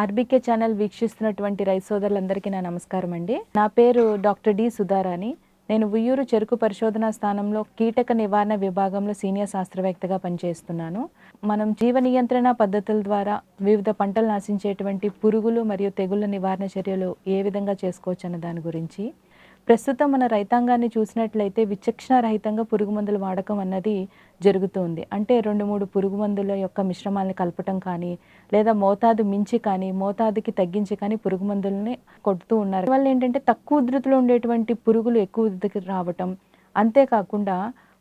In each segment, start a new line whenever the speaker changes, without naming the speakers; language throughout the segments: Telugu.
ఆర్బీకే ఛానల్ వీక్షిస్తున్నటువంటి రైతు సోదరులందరికీ నా నమస్కారం అండి. నా పేరు డాక్టర్ డి సుధారాణి. నేను ఉయ్యూరు చెరుకు పరిశోధనా స్థానంలో కీటక నివారణ విభాగంలో సీనియర్ శాస్త్రవేత్తగా పనిచేస్తున్నాను. మనం జీవ నియంత్రణ పద్ధతుల ద్వారా వివిధ పంటలు నాశించేటువంటి పురుగులు మరియు తెగుళ్ళ నివారణ చర్యలు ఏ విధంగా చేసుకోవచ్చు అన్న దాని గురించి ప్రస్తుతం మన రైతాంగాన్ని చూసినట్లయితే విచక్షణ రహితంగా పురుగు మందుల వాడకం అన్నది జరుగుతుంది. అంటే రెండు మూడు పురుగు మందుల యొక్క మిశ్రమాలను కలపటం కానీ లేదా మోతాదు మించి కానీ మోతాదుకి తగ్గించి కానీ పురుగు మందులని కొడుతూ ఉన్నారు. వల్ల ఏంటంటే తక్కువ ఉధృతిలో ఉండేటువంటి పురుగులు ఎక్కువ ఉధృతికి రావటం అంతేకాకుండా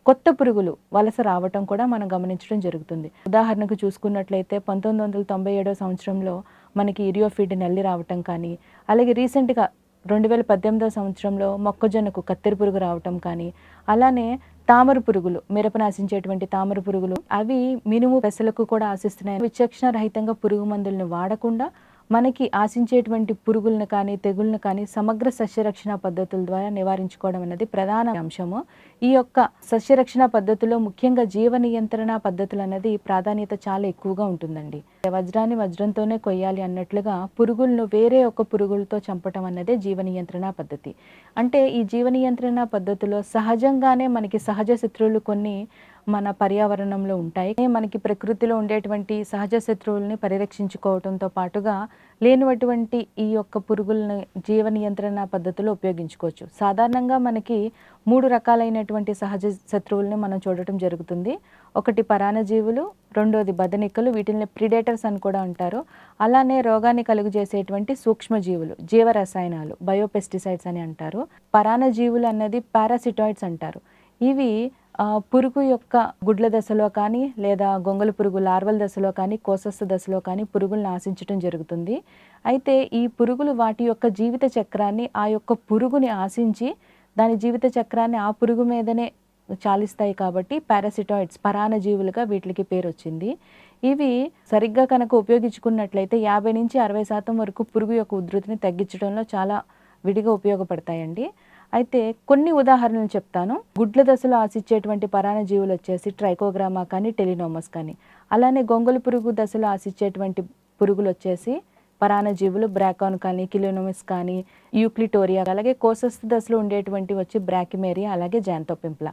కొత్త పురుగులు వలస రావటం కూడా మనం గమనించడం జరుగుతుంది. ఉదాహరణకు చూసుకున్నట్లయితే పంతొమ్మిది వందల తొంభై ఏడో సంవత్సరంలో మనకి ఇరియోఫీడ్ నల్లి రావటం కానీ అలాగే రీసెంట్గా రెండు వేల పద్దెనిమిదవ సంవత్సరంలో మొక్కజొన్నకు కత్తెర పురుగు రావటం కానీ అలానే తామర పురుగులు మిరప నాశించేటువంటి తామర పురుగులు అవి మినుము పెసలకు కూడా ఆశిస్తున్నాయి. విచక్షణ రహితంగా పురుగు మందులను వాడకుండా మనకి ఆశించేటువంటి పురుగులను కానీ తెగుళ్ళను కానీ సమగ్ర సస్యరక్షణ పద్ధతుల ద్వారా నివారించుకోవడం అనేది ప్రధాన అంశము. ఈ యొక్క సస్యరక్షణ పద్ధతిలో ముఖ్యంగా జీవ నియంత్రణ పద్ధతులు అనేది ప్రాధాన్యత చాలా ఎక్కువగా ఉంటుందండి. వజ్రాన్ని వజ్రంతోనే కొయ్యాలి అన్నట్లుగా పురుగులను వేరే ఒక పురుగులతో చంపటం అన్నదే జీవ నియంత్రణ పద్ధతి. అంటే ఈ జీవ నియంత్రణ పద్ధతిలో సహజంగానే మనకి సహజ శత్రువులు కొన్ని మన పర్యావరణంలో ఉంటాయి. మనకి ప్రకృతిలో ఉండేటువంటి సహజ శత్రువుల్ని పరిరక్షించుకోవడంతో పాటుగా లేనివటువంటి ఈ యొక్క పురుగులను జీవ నియంత్రణ పద్ధతిలో ఉపయోగించుకోవచ్చు. సాధారణంగా మనకి మూడు రకాలైనటువంటి సహజ శత్రువుల్ని మనం చూడటం జరుగుతుంది. ఒకటి పరాణజీవులు రెండోది బదనికలు వీటిని ప్రిడేటర్స్ అని కూడా అంటారు. అలానే రోగాన్ని కలుగు చేసేటువంటి సూక్ష్మజీవులు జీవ రసాయనాలు బయోపెస్టిసైడ్స్ అని అంటారు. పరాణజీవులు అన్నది పారాసిటాయిడ్స్ అంటారు. ఇవి పురుగు యొక్క గుడ్ల దశలో కానీ లేదా గొంగళ పురుగు లార్వల్ దశలో కానీ కోసస్థ దశలో కానీ పురుగులను ఆశించటం జరుగుతుంది. అయితే ఈ పురుగులు వాటి యొక్క జీవిత చక్రాన్ని ఆ యొక్క పురుగుని ఆశించి దాని జీవిత చక్రాన్ని ఆ పురుగు మీదనే చాలిస్తాయి కాబట్టి పారాసిటాయిడ్స్ పరాన్నజీవులుగా వీటికి పేరు వచ్చింది. ఇవి సరిగ్గా కనుక ఉపయోగించుకున్నట్లయితే యాభై నుంచి అరవై శాతం వరకు పురుగు యొక్క ఉధృతిని తగ్గించడంలో చాలా విడిగా ఉపయోగపడతాయండి. అయితే కొన్ని ఉదాహరణలు చెప్తాను. గుడ్ల దశలో ఆశించేటువంటి పరాణజీవులు వచ్చేసి ట్రైకోగ్రామా కానీ టెలినోమస్ కానీ. అలానే గొంగళి పురుగు దశలో ఆశించేటువంటి పురుగులు వచ్చేసి పరాణజీవులు బ్రాకాన్ కానీ కిలోనోమిస్ కానీ యూక్లిటోరియా అలాగే కోసస్థ దశలో ఉండేటువంటి వచ్చి బ్రాకిమేరియా అలాగే జాంతోపింప్ల.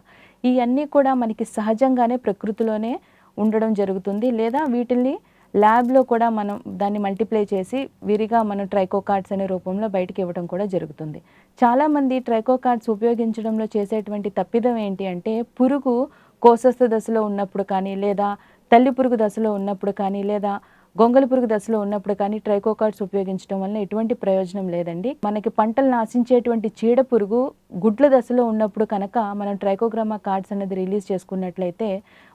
ఇవన్నీ కూడా మనకి సహజంగానే ప్రకృతిలోనే ఉండడం జరుగుతుంది. లేదా వీటిల్ని ల్యాబ్లో కూడా మనం దాన్ని మల్టిప్లై చేసి విరిగా మనం ట్రైకోకార్డ్స్ అనే రూపంలో బయటకు ఇవ్వడం కూడా జరుగుతుంది. చాలామంది ట్రైకోకార్డ్స్ ఉపయోగించడంలో చేసేటువంటి తప్పిదం ఏంటి అంటే పురుగు కోసస్థ దశలో ఉన్నప్పుడు కానీ లేదా తల్లి పురుగు దశలో ఉన్నప్పుడు కానీ లేదా గొంగలి పురుగు దశలో ఉన్నప్పుడు కానీ ట్రైకోకార్డ్స్ ఉపయోగించడం వల్ల ఎటువంటి ప్రయోజనం లేదండి. మనకి పంటలు నాశించేటువంటి చీడ పురుగు గుడ్ల దశలో ఉన్నప్పుడు కనుక మనం ట్రైకోగ్రామా కార్డ్స్ అనేది రిలీజ్ చేసుకున్నట్లయితే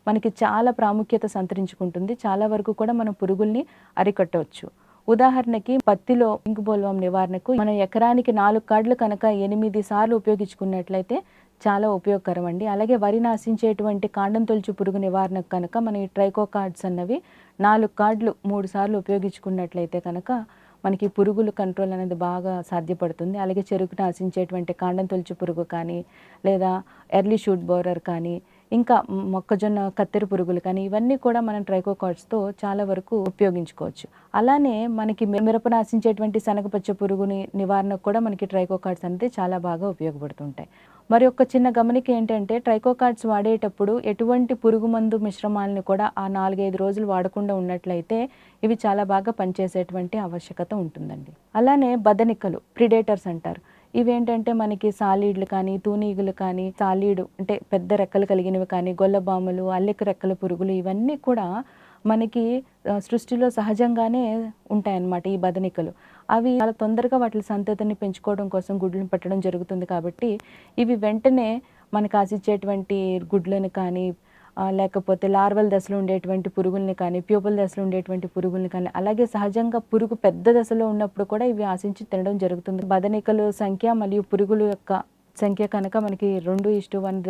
మనకి చాలా ప్రాముఖ్యత సంతరించుకుంటుంది. చాలా వరకు కూడా మనం పురుగుల్ని అరికట్టవచ్చు. ఉదాహరణకి పత్తిలో ఇంకు బోల్వం నివారణకు మనం ఎకరానికి నాలుగు కార్డులు కనుక ఎనిమిది సార్లు ఉపయోగించుకున్నట్లయితే చాలా ఉపయోగకరం అండి అలాగే వరి నాశించేటువంటి కాండం తొలుచు పురుగు నివారణకు కనుక మన ఈ ట్రైకో కార్డ్స్ అన్నవి నాలుగు కార్డులు మూడు సార్లు ఉపయోగించుకున్నట్లయితే కనుక మనకి పురుగులు కంట్రోల్ అనేది బాగా సాధ్యపడుతుంది. అలాగే చెరుకు నాశించేటువంటి కాండం తొలుచు పురుగు కానీ లేదా ఎర్లీ షూట్ బోరర్ కానీ ఇంకా మొక్కజొన్న కత్తెర పురుగులు కానీ ఇవన్నీ కూడా మనం ట్రైకోకార్డ్స్తో చాలా వరకు ఉపయోగించుకోవచ్చు. అలానే మనకి మిరప నాశించేటువంటి శనగపచ్చ పురుగుని నివారణకు కూడా మనకి ట్రైకోకార్డ్స్ అనేది చాలా బాగా ఉపయోగపడుతుంటాయి. మరి ఒక చిన్న గమనిక ఏంటంటే ట్రైకోకార్డ్స్ వాడేటప్పుడు ఎటువంటి పురుగు మందు కూడా ఆ నాలుగైదు రోజులు వాడకుండా ఉన్నట్లయితే ఇవి చాలా బాగా పనిచేసేటువంటి ఆవశ్యకత ఉంటుందండి. అలానే బదనికలు ప్రిడేటర్స్ అంటారు. ఇవేంటంటే మనకి సాలీడ్లు కానీ తూనీగులు కానీ సాలీడు అంటే పెద్ద రెక్కలు కలిగినవి కానీ గొల్లబాములు అల్లిక రెక్కల పురుగులు ఇవన్నీ కూడా మనకి సృష్టిలో సహజంగానే ఉంటాయన్నమాట ఈ బదనికలు. అవి చాలా తొందరగా వాటి సంతతిని పెంచుకోవడం కోసం గుడ్లను పెట్టడం జరుగుతుంది కాబట్టి ఇవి వెంటనే మనకు ఆశించేటువంటి గుడ్లను కానీ లేకపోతే లార్వల్ దశలో ఉండేటువంటి పురుగుల్ని కానీ ప్యూపల్ దశలో ఉండేటువంటి పురుగుల్ని కానీ అలాగే సహజంగా పురుగు పెద్ద దశలో ఉన్నప్పుడు కూడా ఇవి ఆశించి తినడం జరుగుతుంది. బదనికల సంఖ్య మరియు పురుగుల యొక్క సంఖ్య కనుక మనకి రెండు ఇష్టు వన్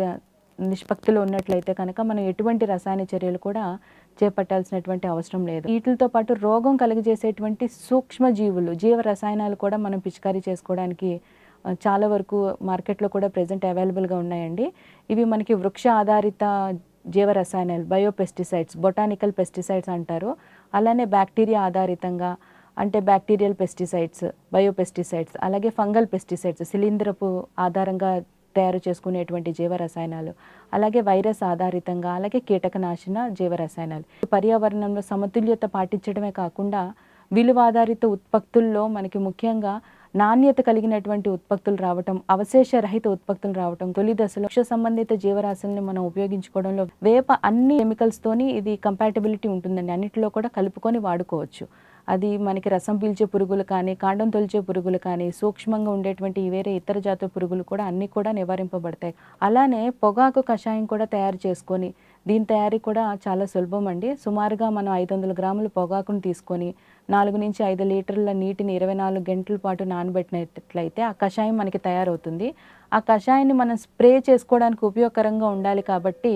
నిష్పత్తిలో ఉన్నట్లయితే కనుక మనం ఎటువంటి రసాయన చర్యలు కూడా చేపట్టాల్సినటువంటి అవసరం లేదు. వీటితో పాటు రోగం కలుగజేసేటువంటి సూక్ష్మ జీవులు జీవ రసాయనాలు కూడా మనం పిచికారీ చేసుకోవడానికి చాలా వరకు మార్కెట్లో కూడా ప్రజెంట్ అవైలబుల్గా ఉన్నాయండి. ఇవి మనకి వృక్ష ఆధారిత జీవ రసాయనాలు బయోపెస్టిసైడ్స్ బొటానికల్ పెస్టిసైడ్స్ అంటారు. అలానే బ్యాక్టీరియా ఆధారితంగా అంటే బ్యాక్టీరియల్ పెస్టిసైడ్స్ బయోపెస్టిసైడ్స్ అలాగే ఫంగల్ పెస్టిసైడ్స్ శిలీంధ్రపు ఆధారంగా తయారు చేసుకునేటువంటి జీవరసాయనాలు అలాగే వైరస్ ఆధారితంగా అలాగే కీటకనాశన జీవరసాయనాలు. పర్యావరణంలో సమతుల్యత పాటించడమే కాకుండా విలువ ఆధారిత ఉత్పత్తుల్లో మనకి ముఖ్యంగా నాణ్యత కలిగినటువంటి ఉత్పత్తులు రావటం అవశేష రహిత ఉత్పత్తులు రావటం తొలి దశలో వృక్ష సంబంధిత జీవరాశుల్ని మనం ఉపయోగించుకోవడంలో వేప అన్ని కెమికల్స్ తోని ఇది కంపాటబిలిటీ ఉంటుందండి. అన్నిటిలో కూడా కలుపుకొని వాడుకోవచ్చు. అది మనకి రసం పీల్చే పురుగులు కానీ కాండం తొలిచే పురుగులు కానీ సూక్ష్మంగా ఉండేటువంటి వేరే ఇతర జాతుల పురుగులు కూడా అన్నీ కూడా నివారింపబడతాయి. అలానే పొగాకు కషాయం కూడా తయారు చేసుకొని దీని తయారీ కూడా చాలా సులభం అండి. సుమారుగా మనం ఐదు వందల గ్రాముల పొగాకును తీసుకొని నాలుగు నుంచి ఐదు లీటర్ల నీటిని ఇరవై నాలుగు గంటల పాటు నానబెట్టినట్లయితే ఆ కషాయం మనకి తయారవుతుంది. ఆ కషాయాన్ని మనం స్ప్రే చేసుకోవడానికి ఉపయోగకరంగా ఉండాలి కాబట్టి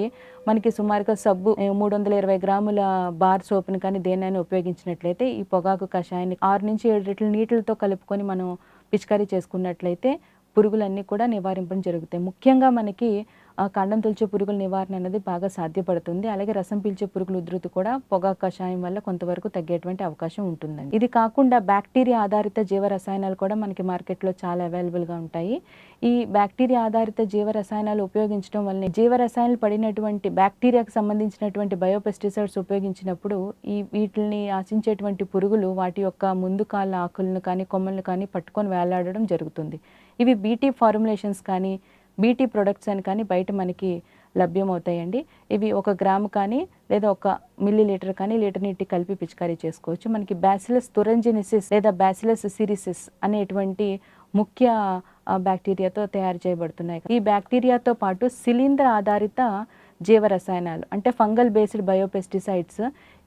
మనకి సుమారుగా సబ్బు మూడు వందల ఇరవై గ్రాముల బార్ సోప్ని కానీ దేనైనా ఉపయోగించినట్లయితే ఈ పొగాకు కషాయాన్ని ఆరు నుంచి ఏడు లీటర్ల నీటితో కలుపుకొని మనం పిచికారీ చేసుకున్నట్లయితే పురుగులన్నీ కూడా నివారింపడం జరుగుతాయి. ముఖ్యంగా మనకి కాండం తొలిచే పురుగుల నివారణ అనేది బాగా సాధ్యపడుతుంది. అలాగే రసం పీల్చే పురుగుల ఉధృతి కూడా పొగ కషాయం వల్ల కొంతవరకు తగ్గేటువంటి అవకాశం ఉంటుందండి. ఇది కాకుండా బ్యాక్టీరియా ఆధారిత జీవ రసాయనాలు కూడా మనకి మార్కెట్లో చాలా అవైలబుల్గా ఉంటాయి. ఈ బ్యాక్టీరియా ఆధారిత జీవ రసాయనాలు ఉపయోగించడం వల్ల జీవ రసాయనాలు పడినటువంటి బ్యాక్టీరియాకు సంబంధించినటువంటి బయోపెస్టిసైడ్స్ ఉపయోగించినప్పుడు ఈ వీటిని ఆశించేటువంటి పురుగులు వాటి యొక్క ముందు కాళ్ళ ఆకులను కానీ కొమ్మలను కానీ పట్టుకొని వేలాడడం జరుగుతుంది. ఇవి బీటీ ఫార్ములేషన్స్ కానీ బీటీ ప్రొడక్ట్స్ అని కానీ బయట మనకి లభ్యమవుతాయండి. ఇవి ఒక గ్రాము కానీ లేదా ఒక మిల్లీ లీటర్ కానీ లీటర్ నీటి కలిపి పిచికారీ చేసుకోవచ్చు. మనకి బ్యాసిలస్ తురంజినిసిస్ లేదా బ్యాసిలస్ సిరిసిస్ అనేటువంటి ముఖ్య బ్యాక్టీరియాతో తయారు చేయబడుతున్నాయి. ఈ బ్యాక్టీరియాతో పాటు శిలీంధ్ర ఆధారిత జీవ రసాయనాలు అంటే ఫంగల్ బేస్డ్ బయోపెస్టిసైడ్స్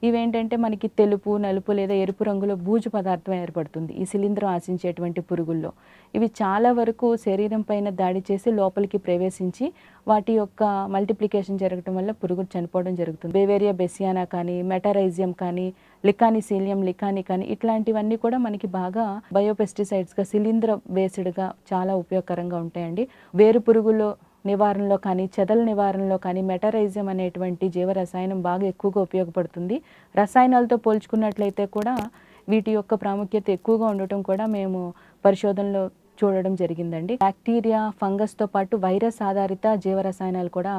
ఇవేంటంటే మనకి తెలుపు నలుపు లేదా ఎరుపు రంగులో బూజు పదార్థం ఏర్పడుతుంది ఈ శిలీంధ్రం ఆశించేటువంటి పురుగుల్లో. ఇవి చాలా వరకు శరీరం పైన దాడి చేసి లోపలికి ప్రవేశించి వాటి యొక్క మల్టిప్లికేషన్ జరగడం వల్ల పురుగు చనిపోవడం జరుగుతుంది. బేవేరియా బెసియానా కానీ మెటరైజియం కానీ లికానిసీలియం లికాని కానీ ఇట్లాంటివన్నీ కూడా మనకి బాగా బయోపెస్టిసైడ్స్గా శిలీంద్ర బేస్డ్గా చాలా ఉపయోగకరంగా ఉంటాయండి. వేరు పురుగులో నివారణలో కానీ చెదల నివారణలో కానీ మెటరైజియం అనేటువంటి జీవ రసాయనం బాగా ఎక్కువగా ఉపయోగపడుతుంది. రసాయనాలతో పోల్చుకున్నట్లయితే కూడా వీటి యొక్క ప్రాముఖ్యత ఎక్కువగా ఉండటం కూడా మేము పరిశోధనలో చూడడం జరిగిందండి. బ్యాక్టీరియా ఫంగస్తో పాటు వైరస్ ఆధారిత జీవరసాయనాలు కూడా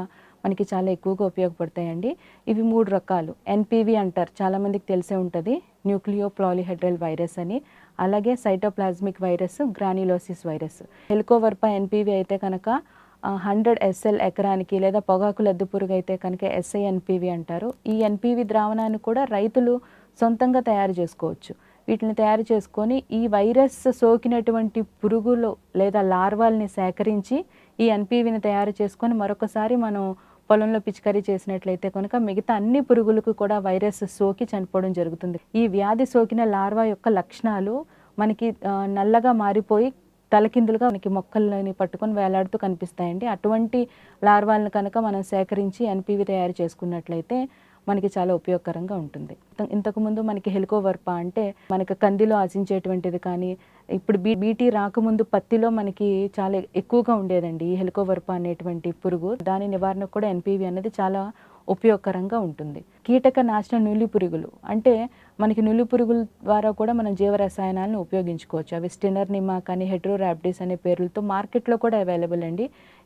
మనకి చాలా ఎక్కువగా ఉపయోగపడతాయండి. ఇవి మూడు రకాలు. ఎన్పివి అంటారు. చాలామందికి తెలిసే ఉంటుంది. న్యూక్లియో ప్లాలిహెడ్రల్ వైరస్ అని. అలాగే cytoplasmic virus granulosis virus. Helicoverpa NPV అయితే కనుక హండ్రెడ్ ఎస్ఎల్ ఎకరానికి లేదా పొగాకు లద్దు పురుగు అయితే కనుక ఎస్ఐ ఎన్పివి అంటారు. ఈ ఎన్పివి ద్రావణాన్ని కూడా రైతులు సొంతంగా తయారు చేసుకోవచ్చు. వీటిని తయారు చేసుకొని ఈ వైరస్ సోకినటువంటి పురుగులు లేదా లార్వాల్ని సేకరించి ఈ ఎన్పివిని తయారు చేసుకొని మరొకసారి మనం పొలంలో పిచికారీ చేసినట్లయితే కనుక మిగతా అన్ని పురుగులకు కూడా వైరస్ సోకి చనిపోవడం జరుగుతుంది. ఈ వ్యాధి సోకిన లార్వా యొక్క లక్షణాలు మనకి నల్లగా మారిపోయి తలకిందులుగా మనకి మొక్కలని పట్టుకొని వేలాడుతూ కనిపిస్తాయండి. అటువంటి లార్వాలను కనుక మనం సేకరించి ఎన్పివి తయారు చేసుకున్నట్లయితే మనకి చాలా ఉపయోగకరంగా ఉంటుంది. ఇంతకుముందు మనకి హెలికోవర్ప అంటే మనకి కందిలో ఆశించేటువంటిది కానీ ఇప్పుడు బీ బీటీ రాకముందు పత్తిలో మనకి చాలా ఎక్కువగా ఉండేదండి ఈ హెలికోవర్ప అనేటువంటి పురుగు. దాని నివారణకు కూడా ఎన్పివి అనేది చాలా ఉపయోగకరంగా ఉంటుంది. కీటక నాశన నులి పురుగులు అంటే మనకి నులి పురుగుల ద్వారా కూడా మనం జీవ రసాయనాలను ఉపయోగించుకోవచ్చు. అవి స్టినర్ నిమా కానీ హెట్రోరాప్టిస్ అనే పేర్లతో మార్కెట్లో కూడా అవైలబుల్ అండి.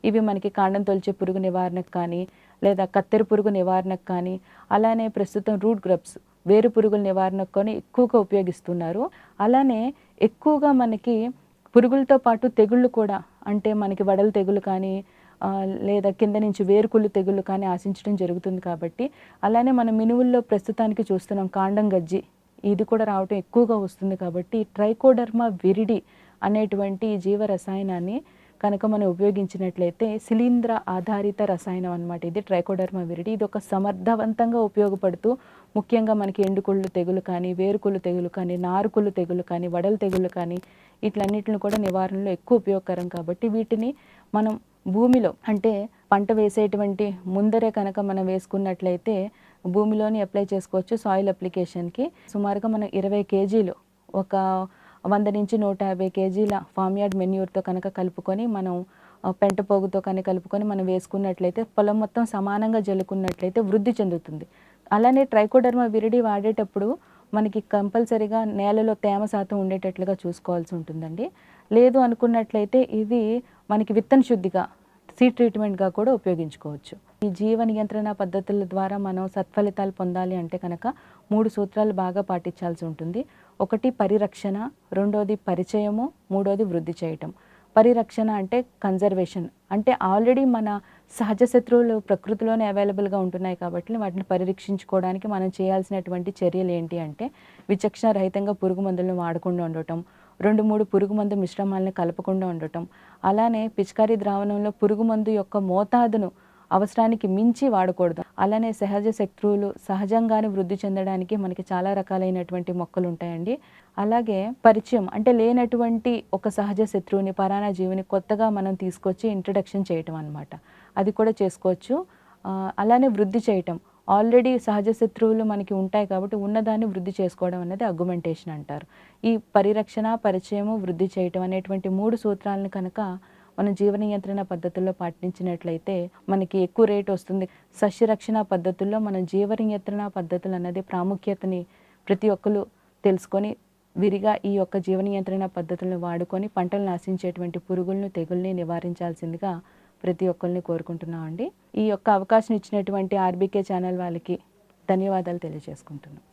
ఇవి మనకి కాండం తొలిచే పురుగు నివారణకు కానీ లేదా కత్తెర పురుగు నివారణకు కానీ అలానే ప్రస్తుతం రూట్ గ్రబ్స్ వేరు పురుగుల నివారణకు కానీ ఎక్కువగా ఉపయోగిస్తున్నారు. అలానే ఎక్కువగా మనకి పురుగులతో పాటు తెగుళ్ళు కూడా అంటే మనకి వడల తెగులు కానీ లేదా కింద నుంచి వేరుకుళ్ళు తెగుళ్ళు కానీ ఆశించడం జరుగుతుంది కాబట్టి అలానే మన మినువుల్లో ప్రస్తుతానికి చూస్తున్నాం కాండం గజ్జి. ఇది కూడా రావటం ఎక్కువగా వస్తుంది కాబట్టి ట్రైకోడర్మా విరిడి అనేటువంటి జీవ రసాయనాన్ని కనుక మనం ఉపయోగించినట్లయితే శిలీంద్ర ఆధారిత రసాయనం అనమాట ఇది ట్రైకోడర్మా విరిడి. ఇది ఒక సమర్థవంతంగా ఉపయోగపడుతూ ముఖ్యంగా మనకి ఎండుకుళ్ళు తెగులు కానీ వేరుకుళ్ళు తెగులు కానీ నారుకుళ్ళు తెగులు కానీ వడల తెగులు కానీ ఇట్లన్నిటిని కూడా నివారణలో ఎక్కువ ఉపయోగకరం కాబట్టి వీటిని మనం భూమిలో అంటే పంట వేసేటువంటి ముందరే కనుక మనం వేసుకున్నట్లయితే భూమిలోని అప్లై చేసుకోవచ్చు సాయిల్ అప్లికేషన్కి సుమారుగా మనం ఇరవై కేజీలు ఒక వంద నుంచి నూట యాభై కేజీల ఫామ్ యార్డ్ మెన్యూర్తో కనుక కలుపుకొని మనం పెంట పోగుతో కానీ కలుపుకొని మనం వేసుకున్నట్లయితే పొలం మొత్తం సమానంగా జల్లుకున్నట్లయితే వృద్ధి చెందుతుంది. అలానే ట్రైకోడర్మా విరిడి వాడేటప్పుడు మనకి కంపల్సరీగా నేలలో తేమ శాతం ఉండేటట్లుగా చూసుకోవాల్సి ఉంటుందండి. లేదు అనుకున్నట్లయితే ఇది మనకి విత్తన శుద్ధిగా సీడ్ ట్రీట్మెంట్గా కూడా ఉపయోగించుకోవచ్చు. ఈ జీవ నియంత్రణ పద్ధతుల ద్వారా మనం సత్ఫలితాలు పొందాలి అంటే కనుక మూడు సూత్రాలు బాగా పాటించాల్సి ఉంటుంది. ఒకటి పరిరక్షణ రెండోది పరిచయము మూడోది వృద్ధి చేయటం. పరిరక్షణ అంటే కన్జర్వేషన్ అంటే ఆల్రెడీ మన సహజ శత్రువులు ప్రకృతిలోనే అవైలబుల్గా ఉంటున్నాయి కాబట్టి వాటిని పరిరక్షించుకోవడానికి మనం చేయాల్సినటువంటి చర్యలు ఏంటి అంటే విచక్షణ రహితంగా పురుగు మందులను వాడకుండా ఉండటం రెండు మూడు పురుగు మందు మిశ్రమాలను కలపకుండా ఉండటం. అలానే పిచికారీ ద్రావణంలో పురుగు మందు యొక్క మోతాదును అవసరానికి మించి వాడకూడదు. అలానే సహజ శత్రువులు సహజంగానే వృద్ధి చెందడానికి మనకి చాలా రకాలైనటువంటి మొక్కలు ఉంటాయండి. అలాగే పరిచయం అంటే లేనటువంటి ఒక సహజ శత్రువుని పరాణ జీవిని కొత్తగా మనం తీసుకొచ్చి ఇంట్రడక్షన్ చేయటం అనమాట అది కూడా చేసుకోవచ్చు. అలానే వృద్ధి చేయటం. ఆల్రెడీ సహజ శత్రువులు మనకి ఉంటాయి కాబట్టి ఉన్నదాన్ని వృద్ధి చేసుకోవడం అనేది అగ్యుమెంటేషన్ అంటారు. ఈ పరిరక్షణ పరిచయము వృద్ధి చేయటం అనేటువంటి మూడు సూత్రాలను కనుక మనం జీవ నియంత్రణ పద్ధతుల్లో పాటించినట్లయితే మనకి ఎక్కువ రేట్ వస్తుంది. సస్యరక్షణ పద్ధతుల్లో మనం జీవ నియంత్రణ పద్ధతులు అనేది ప్రాముఖ్యతని ప్రతి ఒక్కరు తెలుసుకొని విరిగా ఈ యొక్క జీవ నియంత్రణ పద్ధతులను వాడుకొని పంటలు నాశించేటువంటి పురుగులను తెగుల్ని నివారించాల్సిందిగా ప్రతి ఒక్కరిని కోరుకుంటున్నామండి. ఈ యొక్క అవకాశం ఇచ్చినటువంటి ఆర్బీకే ఛానల్ వాళ్ళకి ధన్యవాదాలు తెలియజేసుకుంటున్నాం.